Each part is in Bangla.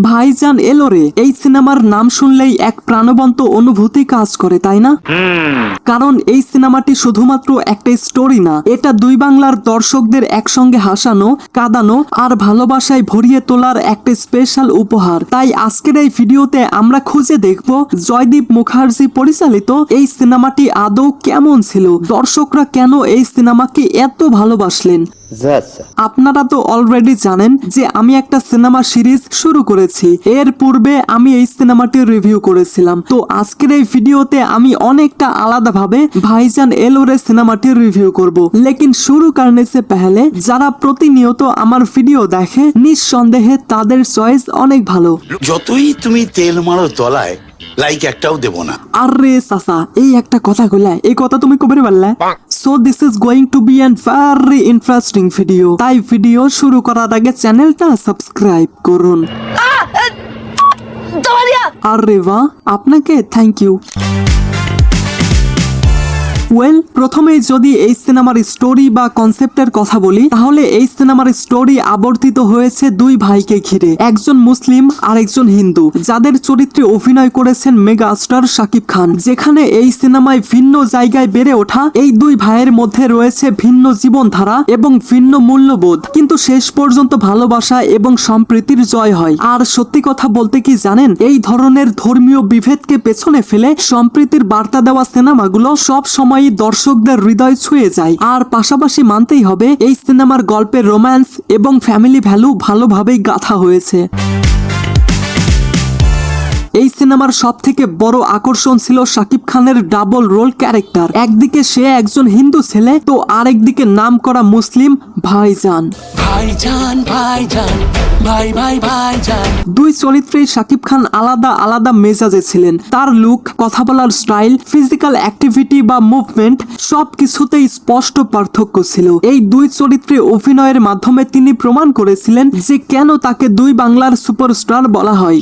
ভাইজান এলোরে এই সিনেমার নাম শুনলেই এক প্রাণবন্ত অনুভূতি কাজ করে তাই না? কারণ এই সিনেমাটি শুধুমাত্র একটা স্টোরি না এটা দুই বাংলার দর্শকদের একসঙ্গে হাসানো কাঁদানো আর ভালোবাসায় ভরিয়ে তোলার একটা স্পেশাল উপহার। তাই আজকের এই ভিডিওতে আমরা খুঁজে দেখব জয়দীপ মুখার্জি পরিচালিত এই সিনেমাটি আদৌ কেমন ছিল? দর্শকরা কেন এই সিনেমাকে এত ভালোবাসলেন? আপনারা তো অলরেডি জানেন যে আমি একটা সিনেমা সিরিজ শুরু করেছি। এর পূর্বে আমি এই সিনেমাটি রিভিউ করেছিলাম। তো আজকের এই ভিডিওতে আমি অনেকটা আলাদাভাবে ভাইজান এলোরে সিনেমাটি রিভিউ করব। লেকিন শুরু করনে সে পেহলে যারা প্রতিনিয়ত আমার ভিডিও দেখে নিঃসন্দেহে তাদের চয়েস অনেক ভালো। যতই তুমি তেল মারো তলায় লাইক একটাও দেব না। আরে সাসা এই একটা কথা কইলা এই কথা তুমি কবে বললে? So this is going to be an very interesting video তাই ভিডিও শুরু করার আগে চ্যানেলটা সাবস্ক্রাইব করুন আরে বা আপনাকে থ্যাংক ইউ ওয়েল প্রথমেই যদি এই সিনেমার স্টোরি বা কনসেপ্টের কথা বলি, তাহলে এই সিনেমার স্টোরি আবর্তিত হয়েছে দুই ভাইকে ঘিরে। একজন মুসলিম আর একজন হিন্দু, যাদের চরিত্রে অভিনয় করেছেন মেগা স্টার শাকিব খান। যেখানে এই সিনেমায় ভিন্ন জায়গায় বেড়ে ওঠা এই দুই ভাইয়ের মধ্যে রয়েছে ভিন্ন জীবনধারা এবং ভিন্ন মূল্যবোধ। কিন্তু শেষ পর্যন্ত ভালোবাসা এবং সম্প্রীতির জয় হয়। আর সত্যি কথা বলতে কি জানেন? এই ধরনের ধর্মীয় বিভেদকে পেছনে ফেলে সম্প্রীতির বার্তা দেওয়া সিনেমাগুলো সব সময়ই দর্শকদের হৃদয় ছুঁয়ে যায়। আর পাশাপাশি মানতেই হবে, এই সিনেমার গল্পের রোম্যান্স এবং ফ্যামিলি ভ্যালু ভালোভাবেই গাঁথা হয়েছে। এই সিনেমার সব থেকে বড় আকর্ষণ ছিল শাকিব খানের ডাবল রোল ক্যারেক্টার। একদিকে সে একজন হিন্দু ছেলে তো আরেকদিকে নাম করা মুসলিম ভাইজান। ভাইজান ভাইজান ভাই ভাই ভাইজান। দুই চরিত্রেই শাকিব খান আলাদা আলাদা মেজাজে ছিলেন। তার লুক কথা বলার স্টাইল ফিজিক্যাল অ্যাক্টিভিটি বা মুভমেন্ট সব কিছুতেই স্পষ্ট পার্থক্য ছিল। এই দুই চরিত্রে অভিনয়ের মাধ্যমে তিনি প্রমাণ করেছিলেন যে কেন তাকে দুই বাংলার সুপারস্টার বলা হয়।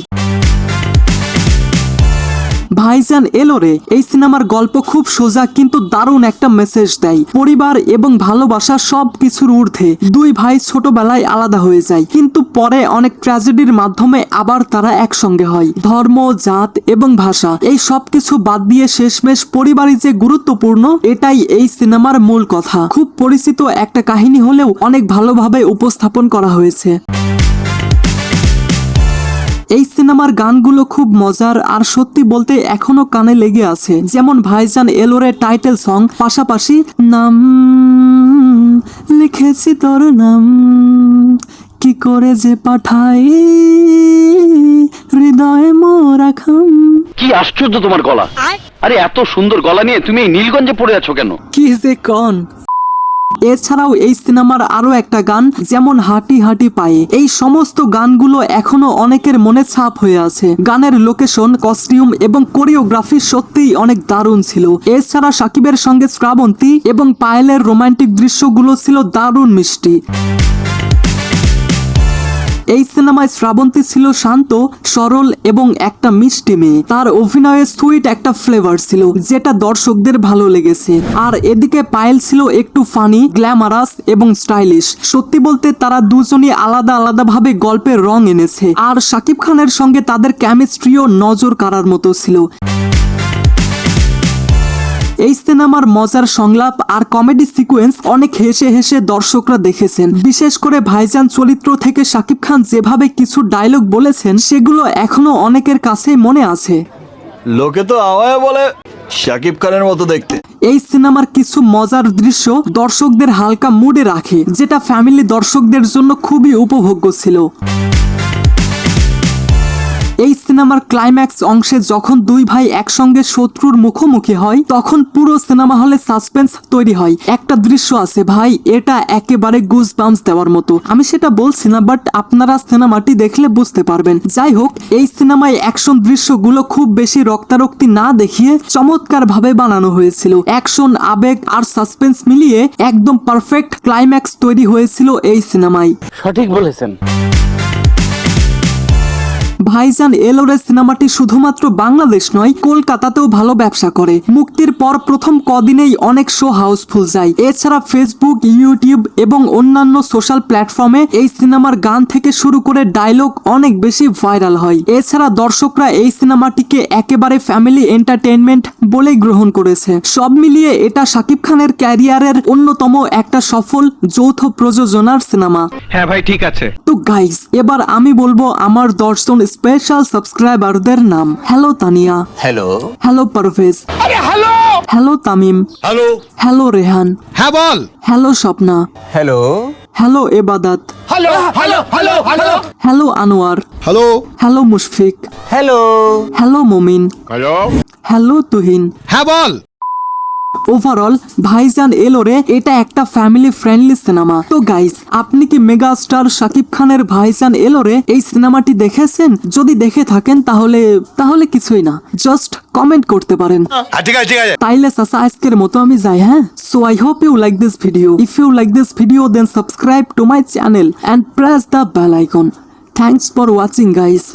ভাইজান এলোরে, এই সিনেমার গল্প খুব সোজা কিন্তু দারুণ একটা মেসেজ দেয়। পরিবার এবং ভালোবাসা সব কিছুর ঊর্ধ্বে। দুই ভাই ছোটবেলায় আলাদা হয়ে যায়, কিন্তু পরে অনেক ট্র্যাজেডির মাধ্যমে আবার তারা একসঙ্গে হয়। ধর্ম, জাত এবং ভাষা, এই সব কিছু বাদ দিয়ে শেষমেশ পরিবারই যে গুরুত্বপূর্ণ, এটাই এই সিনেমার মূল কথা। খুব পরিচিত একটা কাহিনী হলেও অনেক ভালোভাবে উপস্থাপন করা হয়েছে। এই সিনেমার গানগুলো খুব মজার আর সত্যি বলতে এখনও কানে লেগে আছে। যেমন ভাইজান এলোরে টাইটেল সং পাশাপাশি নাম লিখেছি তোর নাম। কি করে যে পাঠাই হৃদয়ে মোরা খাম। কি আশ্চর্য তোমার গলা। আরে এত সুন্দর গলা নিয়ে তুমি এই নীলগঞ্জে পড়ে আছো কেন? কি যে কন। এছাড়াও এই সিনেমার আরও একটা গান যেমন হাঁটি হাঁটি পায়ে। এই সমস্ত গানগুলো এখনও অনেকের মনে ছাপ হয়ে আছে। গানের লোকেশন, কস্টিউম এবং কোরিওগ্রাফি সত্যিই অনেক দারুণ ছিল। এছাড়া সাকিবের সঙ্গে শ্রাবন্তী এবং পায়েলের রোমান্টিক দৃশ্যগুলো ছিল দারুণ মিষ্টি। এই সিনেমায় শ্রাবন্তী ছিল শান্ত, সরল এবং একটা মিষ্টি মেয়ে। তার অভিনয়ে সুইট একটা ফ্লেভার ছিল, যেটা দর্শকদের ভালো লেগেছে। আর এদিকে পায়েল ছিল একটু ফানি, গ্ল্যামারাস এবং স্টাইলিশ। সত্যি বলতে তারা দুজনই আলাদা আলাদা ভাবে গল্পের রং এনেছে। আর শাকিব খানের সঙ্গে তাদের কেমিস্ট্রিও নজর কাড়ার মতো ছিল। এই সিনেমার মজার সংলাপ আর কমেডি সিকোয়েন্স অনেক হেসে হেসে দর্শকরা দেখেছেন। বিশেষ করে ভাইজান চরিত্র থেকে শাকিব খান যেভাবে কিছু ডায়লগ বলেছেন সেগুলো এখনও অনেকের কাছেই মনে আছে। লোকে তো আমায় বলে শাকিব খানের মতো দেখতে। এই সিনেমার কিছু মজার দৃশ্য দর্শকদের হালকা মুডে রাখে যেটা ফ্যামিলি দর্শকদের জন্য খুবই উপভোগ্য ছিল। সিনেমার ক্লাইম্যাক্স অংশে যখন দুই ভাই একসঙ্গে শত্রুর মুখোমুখি হয়, তখন পুরো সিনেমা হলে সাসপেন্স তৈরি হয়। একটা দৃশ্য আছে, ভাই, এটা একেবারে গুজ বাম্পস দেওয়ার মতো। আমি সেটা বলছি না বাট আপনারা সিনেমাটি দেখলে বুঝতে পারবেন। যাই হোক, এই সিনেমায় অ্যাকশন দৃশ্যগুলো খুব বেশি রক্তারক্তি না দেখিয়ে চমৎকার ভাবে বানানো হয়েছিল। অ্যাকশন আবেগ আর সাসপেন্স মিলিয়ে একদম পারফেক্ট ক্লাইম্যাক্স তৈরি হয়েছিল এই সিনেমায়। সঠিক বলেছেন। ভাইজান এলোরে সিনেমাটি শুধুমাত্র বাংলাদেশ নয় কলকাতাতেও ভালো ব্যবসা করে। মুক্তির পর প্রথম কদিনেই অনেক শো হাউসফুল যায়। এছাড়া ফেসবুক ইউটিউব এবং অন্যান্য সোশ্যাল প্ল্যাটফর্মে এই সিনেমার গান থেকে শুরু করে ডায়লগ অনেক বেশি ভাইরাল হয়। এছাড়া দর্শকরা এই সিনেমাটিকে একেবারে ফ্যামিলি এন্টারটেনমেন্ট বলেই গ্রহণ করেছে। সব মিলিয়ে এটা শাকিব খানের ক্যারিয়ারের অন্যতম একটা সফল যৌথ প্রযোজনার সিনেমা। হ্যাঁ ভাই ঠিক আছে। তো গাইস এবার আমি বলব আমার দর্শন স্পেশাল সাবস্ক্রাইবারদের নাম hello Tania hello hello Parvez hello! Hello Tamim hello! Hello Rehan হ্যাঁ বল! Hello Swapna hello hello Ebadat hello hello hello hello! Hello Anwar hello! Hello Mushfiq hello hello Momin hello hello Tuhin হ্যাঁ বল! ওভারঅল ভাইজান এলোরে এটা একটা ফ্যামিলি ফ্রেন্ডলি সিনেমা তো গাইস আপনি কি মেগা স্টার শাকিব খানের ভাইজান এলোরে এই সিনেমাটি দেখেছেন? যদি দেখে থাকেন তাহলে তাহলে কিছুই না। জাস্ট কমেন্ট করতে পারেন। ঠিক আছে ঠিক আছে। তাইলে সাসা আজকের মতো আমি যাই হ্যাঁ? So I hope you like this video if you like this video then subscribe to my channel and press the bell icon thanks for watching guys